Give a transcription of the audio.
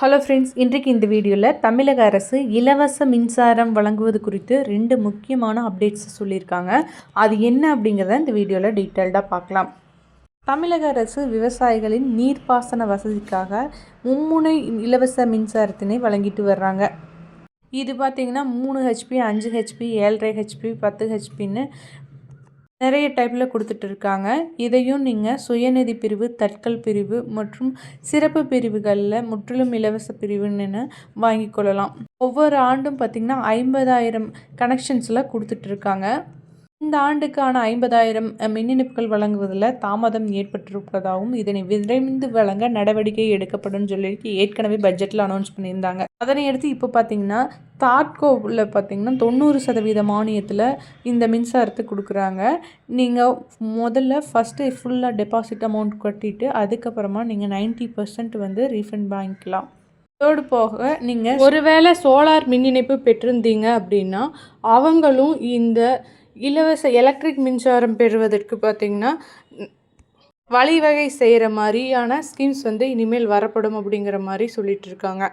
Hello friends இன்றைக்கு இந்த வீடியோவில் தமிழக அரசு இலவச மின்சாரம் வழங்குவது குறித்து ரெண்டு முக்கியமான அப்டேட்ஸ் சொல்லியிருக்காங்க. அது என்ன அப்படிங்கிறத இந்த வீடியோவில் டீட்டெயில்டாக பார்க்கலாம். தமிழக அரசு விவசாயிகளின் நீர்ப்பாசன வசதிக்காக மும்முனை இலவச மின்சாரத்தினை வழங்கிட்டு வர்றாங்க. இது பார்த்திங்கன்னா மூணு ஹெச்பி அஞ்சு ஹெச்பி ஏழரை ஹெச்பி பத்து ஹெச்பின்னு நிறைய டைப்பில் கொடுத்துட்டு இருக்காங்க இதையும் நீங்கள் சுயநிதி பிரிவு தட்கல் பிரிவு மற்றும் சிறப்பு பிரிவுகளில் முற்றிலும் இலவச பிரிவுன்னு வாங்கி கொள்ளலாம். ஒவ்வொரு ஆண்டும் பார்த்திங்கன்னா ஐம்பதாயிரம் கனெக்ஷன்ஸில் கொடுத்துட்ருக்காங்க இந்த ஆண்டுக்கான ஐம்பதாயிரம் மின் இணைப்புகள் வழங்குவதில் தாமதம் ஏற்பட்டிருப்பதாகவும் இதனை விரைந்து வழங்க நடவடிக்கை எடுக்கப்படும் சொல்லிட்டு ஏற்கனவே பட்ஜெட்டில் அனௌன்ஸ் பண்ணியிருந்தாங்க. அதனை அடுத்து இப்போ பார்த்தீங்கன்னா தாட்கோவில் பார்த்தீங்கன்னா தொண்ணூறு சதவீத மானியத்தில் இந்த மின்சாரத்தை கொடுக்குறாங்க. நீங்கள் முதல்ல ஃபஸ்ட்டு ஃபுல்லாக டெபாசிட் அமௌண்ட் கட்டிட்டு அதுக்கப்புறமா நீங்கள் நைன்ட்டி பர்சன்ட் வந்து ரீஃபண்ட் வாங்கிக்கலாம். அதோடு போக நீங்கள் ஒருவேளை சோலார் மின் இணைப்பு பெற்றிருந்தீங்க அப்படின்னா அவங்களும் இந்த இலவச எலக்ட்ரிக் மின்சாரம் பெறுவதற்கு பார்த்திங்கன்னா வழிவகை செய்கிற மாதிரியான ஸ்கீம்ஸ் வந்து இனிமேல் வரப்படும் அப்படிங்கிற மாதிரி சொல்லிகிட்ருக்காங்க